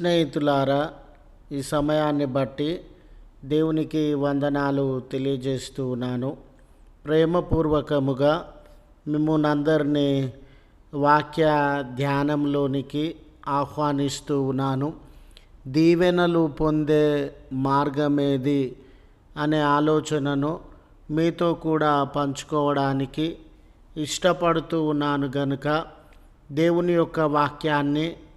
స్నేహితులారా ఈ సమయాన్ని బట్టి దేవునికి వందనాలు తెలియజేస్తూ ఉన్నాను. ప్రేమపూర్వకముగా మిమ్మల్ని అందరినీ వాక్య ధ్యానంలోనికి ఆహ్వానిస్తూ ఉన్నాను. దీవెనలు పొందే మార్గమేది అనే ఆలోచనను మీతో కూడా పంచుకోవడానికి ఇష్టపడుతూ ఉన్నాను గనుక దేవుని యొక్క వాక్యాన్ని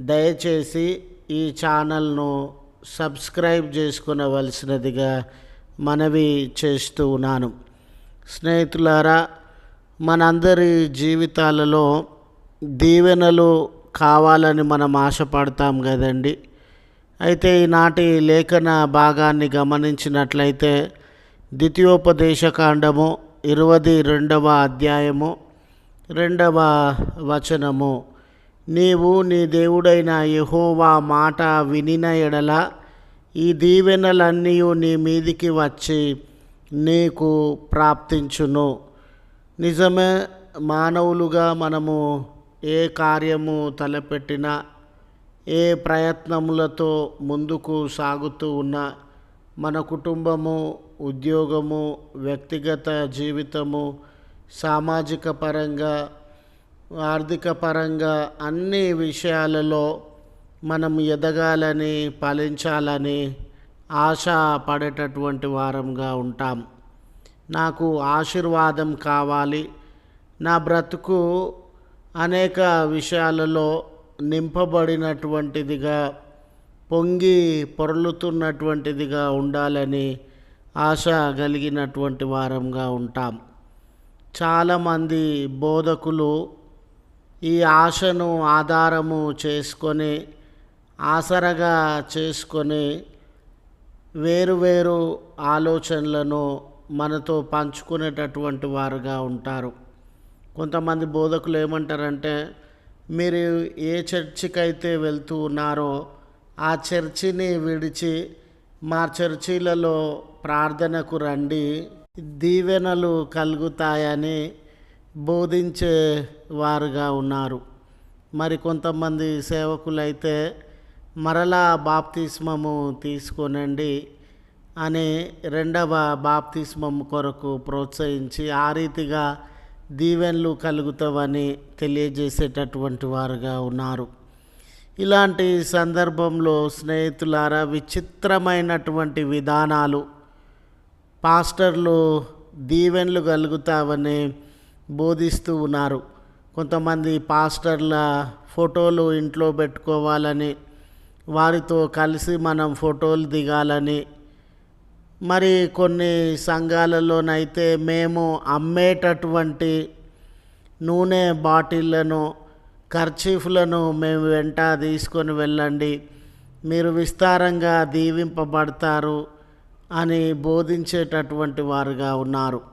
దయచేసి ఈ ఛానల్ను సబ్స్క్రైబ్ చేసుకునవలసినదిగా మనవి చేస్తూ ఉన్నాను. స్నేహితులారా మనందరి జీవితాలలో దీవెనలు కావాలని మనం ఆశపడతాం కదండి. అయితే ఈనాటి లేఖన భాగాన్ని గమనించినట్లయితే ద్వితీయోపదేశకాండము ఇరవై రెండవ అధ్యాయము రెండవ వచనము నీవు నీ దేవుడైన యహోవా మాట వినిన ఎడల ఈ దీవెనలన్నీ నీ మీదికి వచ్చి నీకు ప్రాప్తించును. నిజమే మానవులుగా మనము ఏ కార్యము తలపెట్టినా ఏ ప్రయత్నములతో ముందుకు సాగుతూ ఉన్నా మన కుటుంబము ఉద్యోగము వ్యక్తిగత జీవితము సామాజిక పరంగా ఆర్థిక పరంగా అన్ని విషయాలలో మనం ఎదగాలని ఫలించాలని ఆశ పడేటటువంటి వారంగా ఉంటాం. నాకు ఆశీర్వాదం కావాలి. నా బ్రతుకు అనేక విషయాలలో నింపబడినటువంటిదిగా పొంగి పొరలుతున్నటువంటిదిగా ఉండాలని ఆశ కలిగినటువంటి వారంగా ఉంటాం. చాలామంది బోధకులు ఈ ఆశను ఆధారము చేసుకొని ఆసరగా చేసుకొని వేరు వేరు ఆలోచనలను మనతో పంచుకునేటటువంటి వారుగా ఉంటారు. కొంతమంది బోధకులు ఏమంటారంటే మీరు ఏ చర్చికైతే వెళ్తూ ఉన్నారో ఆ చర్చిని విడిచి మా చర్చిలలో ప్రార్థనకు రండి దీవెనలు కలుగుతాయని బోధించే వారుగా ఉన్నారు. మరి కొంతమంది సేవకులైతే మరలా బాప్తిస్మము తీసుకోనండి అని రెండవ బాప్తిస్మం కొరకు ప్రోత్సహించి ఆ రీతిగా దీవెనలు కలుగుతావని తెలియజేసేటటువంటి వారుగా ఉన్నారు. ఇలాంటి సందర్భంలో స్నేహితులారా విచిత్రమైనటువంటి విధానాలు పాస్టర్లు దీవెనలు కలుగుతావని బోధిస్తూ ఉన్నారు. కొంతమంది పాస్టర్ల ఫోటోలు ఇంట్లో పెట్టుకోవాలని వారితో కలిసి మనం ఫోటోలు దిగాలని. మరి కొన్ని సంఘాలలోనైతే మేము అమ్మేటటువంటి నూనె బాటిళ్ళను ఖర్చీఫ్లను మేము వెంట తీసుకొని వెళ్ళండి మీరు విస్తారంగా దీవింపబడతారు అని బోధించేటటువంటి వారుగా ఉన్నారు.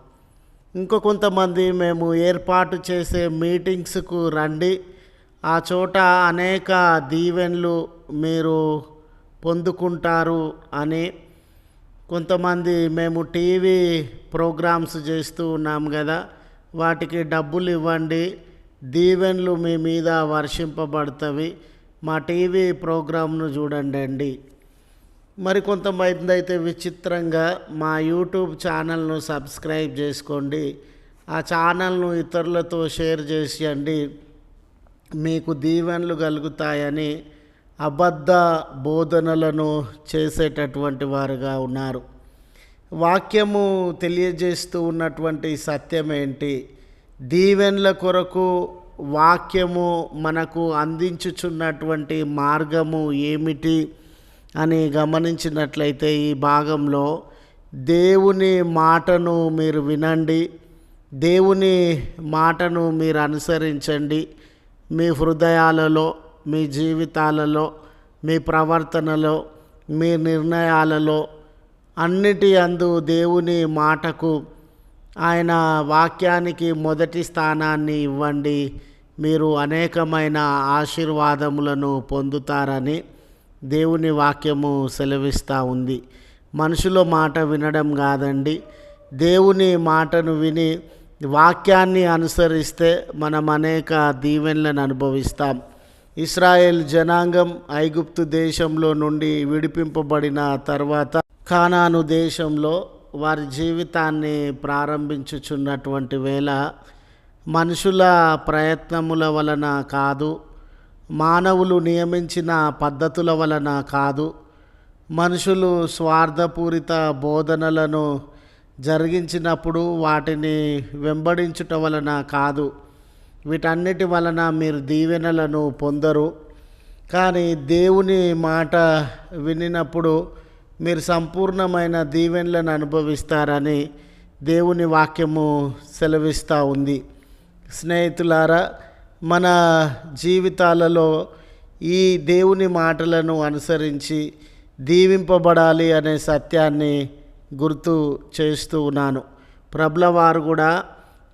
ఇంకో కొంతమంది మేము ఏర్పాటు చేసే మీటింగ్స్కు రండి. ఆ చోట అనేక దీవెన్లు మీరు పొందుకుంటారు అని కొంతమంది మేము టీవీ ప్రోగ్రామ్స్ చేస్తూ ఉన్నాం కదా వాటికి డబ్బులు ఇవ్వండి. దీవెన్లు మీ మీద వర్షింపబడతవి. మా టీవీ ప్రోగ్రామ్ను చూడండి అండి. మరి కొంతమంది అయితే విచిత్రంగా మా యూట్యూబ్ ఛానల్ను సబ్స్క్రైబ్ చేసుకోండి. ఆ ఛానల్ను ఇతరులతో షేర్ చేసేయండి. మీకు దీవెనలు కలుగుతాయని అబద్ధ బోధనలను చేసేటటువంటి వారుగా ఉన్నారు. వాక్యము తెలియజేస్తూ ఉన్నటువంటి సత్యం ఏంటి దీవెన్ల కొరకు వాక్యము మనకు అందించుచున్నటువంటి మార్గము ఏమిటి? అని గమనించినట్లయితే ఈ భాగంలో దేవుని మాటను మీరు వినండి. దేవుని మాటను మీరు అనుసరించండి. మీ హృదయాలలో మీ జీవితాలలో మీ ప్రవర్తనలో మీ నిర్ణయాలలో అన్నిటి అందు దేవుని మాటకు ఆయన వాక్యానికి మొదటి స్థానాన్ని ఇవ్వండి. మీరు అనేకమైన ఆశీర్వాదములను పొందుతారని దేవుని వాక్యము సెలవిస్తూ ఉంది. మనుషుల మాట వినడం కాదండి. దేవుని మాటను విని వాక్యాన్ని అనుసరిస్తే మనం అనేక దీవెనలను అనుభవిస్తాం. ఇస్రాయేల్ జనాంగం ఐగుప్తు దేశంలో నుండి విడిపింపబడిన తర్వాత ఖానాను దేశంలో వారి జీవితాన్ని ప్రారంభించుచున్నటువంటి వేళ మనుషుల ప్రయత్నముల వలన కాదు మానవులు నియమించిన పద్ధతుల వలన కాదు. మనుషులు స్వార్థపూరిత బోధనలను జరిగించినప్పుడు వాటిని వెంబడించుట వలన కాదు. వీటన్నిటి వలన మీరు దీవెనలను పొందరు. కానీ దేవుని మాట వినినప్పుడు మీరు సంపూర్ణమైన దీవెనలను అనుభవిస్తారని దేవుని వాక్యము సెలవిస్తూ ఉంది. స్నేహితులారా మన జీవితాలలో ఈ దేవుని మాటలను అనుసరించి దీవింపబడాలి అనే సత్యాన్ని గుర్తు చేస్తూ ఉన్నాను. ప్రభుల వారు కూడా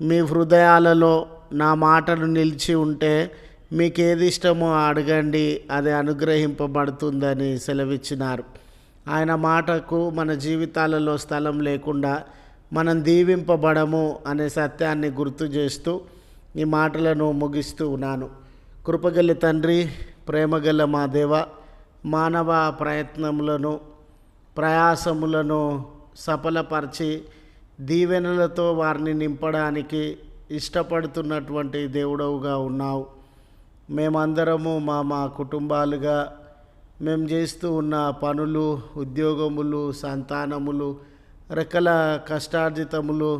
మీ హృదయాలలో నా మాటలు నిలిచి ఉంటే మీకు ఏది ఇష్టమో అడగండి అది అనుగ్రహింపబడుతుందని సెలవిచ్చినారు. ఆయన మాటకు మన జీవితాలలో స్థలం లేకుండా మనం దీవింపబడము అనే సత్యాన్ని గుర్తు చేస్తూ ఈ మాటలను ముగిస్తూ ఉన్నాను. కృపగల్లి తండ్రి ప్రేమగల మా దేవ మానవ ప్రయత్నములను ప్రయాసములను సఫలపరిచి దీవెనలతో వారిని నింపడానికి ఇష్టపడుతున్నటువంటి దేవుడవుగా ఉన్నావు. మేమందరము మా మా కుటుంబాలుగా మేము చేస్తూ ఉన్న పనులు ఉద్యోగములు సంతానములు రకల కష్టార్జితములు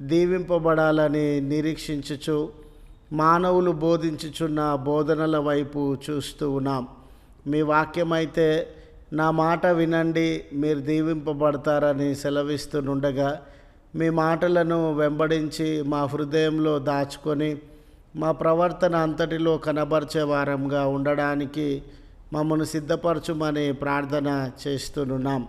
దీవింపబడాలని నిరీక్షించుచు మానవులు బోధించుచున్న బోధనల వైపు చూస్తూ ఉన్నాం. మీ వాక్యమైతే నా మాట వినండి మీరు దీవింపబడతారని సెలవిస్తుండగా మీ మాటలను వెంబడించి మా హృదయంలో దాచుకొని మా ప్రవర్తన అంతటిలో కనబరిచే వారంగా ఉండడానికి మమ్మను సిద్ధపరచుమని ప్రార్థన చేస్తున్నాం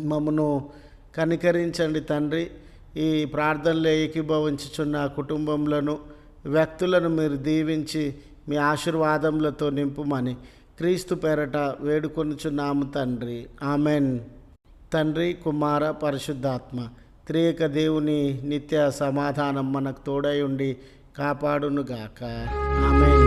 మమ్మను కనికరించండి తండ్రి ఈ ప్రార్థనలో ఏకీభవించుచున్న కుటుంబంలోను వ్యక్తులను మీరు దీవించి మీ ఆశీర్వాదములతో నింపుమని క్రీస్తు పేరట వేడుకొనుచున్నాము తండ్రి. ఆమెన్. తండ్రి కుమార పరిశుద్ధాత్మ త్రియక దేవుని నిత్య సమాధానం మనకు తోడై ఉండి కాపాడునుగాక. ఆమెన్.